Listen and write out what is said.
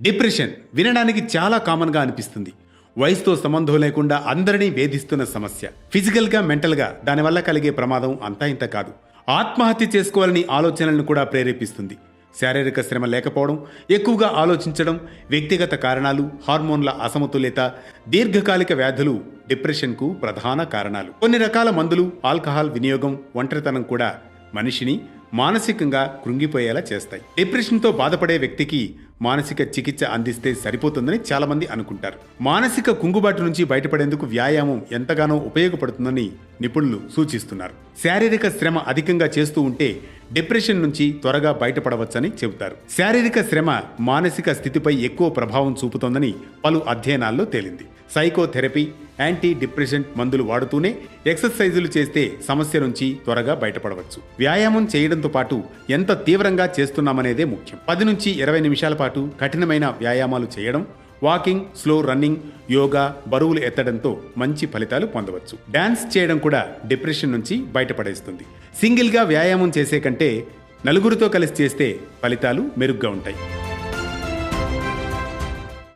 Depression వినడానికి చాలా కామన్గా అనిపిస్తుంది. వయసుతో సంబంధం లేకుండా అందరినీ వేధిస్తున్న సమస్య. ఫిజికల్గా మెంటల్గా దానివల్ల కలిగే ప్రమాదం అంతా ఇంత కాదు. ఆత్మహత్య చేసుకోవాలని ఆలోచనలను కూడా ప్రేరేపిస్తుంది. శారీరక శ్రమ లేకపోవడం ఎక్కువగా ఆలోచించడం వ్యక్తిగత కారణాలు హార్మోన్ల అసమతుల్యత దీర్ఘకాలిక వ్యాధులు డిప్రెషన్కు ప్రధాన కారణాలు. కొన్ని రకాల మందులు ఆల్కహాల్ వినియోగం ఒంటరితనం కూడా మనిషిని మానసికంగా కృంగిపోయేలా చేస్తాయి. డిప్రెషన్తో బాధపడే వ్యక్తికి మానసిక చికిత్స అందిస్తే సరిపోతుందని చాలామంది అనుకుంటారు. మానసిక కుంగుబాటు నుంచి బయటపడేందుకు వ్యాయామం ఎంతగానో ఉపయోగపడుతుందని నిపుణులు సూచిస్తున్నారు. శారీరక శ్రమ అధికంగా చేస్తూ ఉంటే డిప్రెషన్ నుంచి త్వరగా బయటపడవచ్చని చెబుతారు. శారీరక శ్రమ మానసిక స్థితిపై ఎక్కువ ప్రభావం చూపుతోందని పలు అధ్యయనాల్లో తేలింది. సైకోథెరపీ యాంటీ డిప్రెషెంట్ మందులు వాడుతూనే ఎక్సర్సైజులు చేస్తే సమస్య నుంచి త్వరగా బయటపడవచ్చు. వ్యాయామం చేయడంతో పాటు ఎంత తీవ్రంగా చేస్తున్నామనేదే ముఖ్యం. పది నుంచి ఇరవై నిమిషాల పాటు కఠినమైన వ్యాయామాలు చేయడం వాకింగ్ స్లో రన్నింగ్ యోగా బరువులు ఎత్తడంతో మంచి ఫలితాలు పొందవచ్చు. డాన్స్ చేయడం కూడా డిప్రెషన్ నుంచి బయటపడేస్తుంది. సింగిల్గా వ్యాయామం చేసే కంటే నలుగురితో కలిసి చేస్తే ఫలితాలు మెరుగ్గా ఉంటాయి.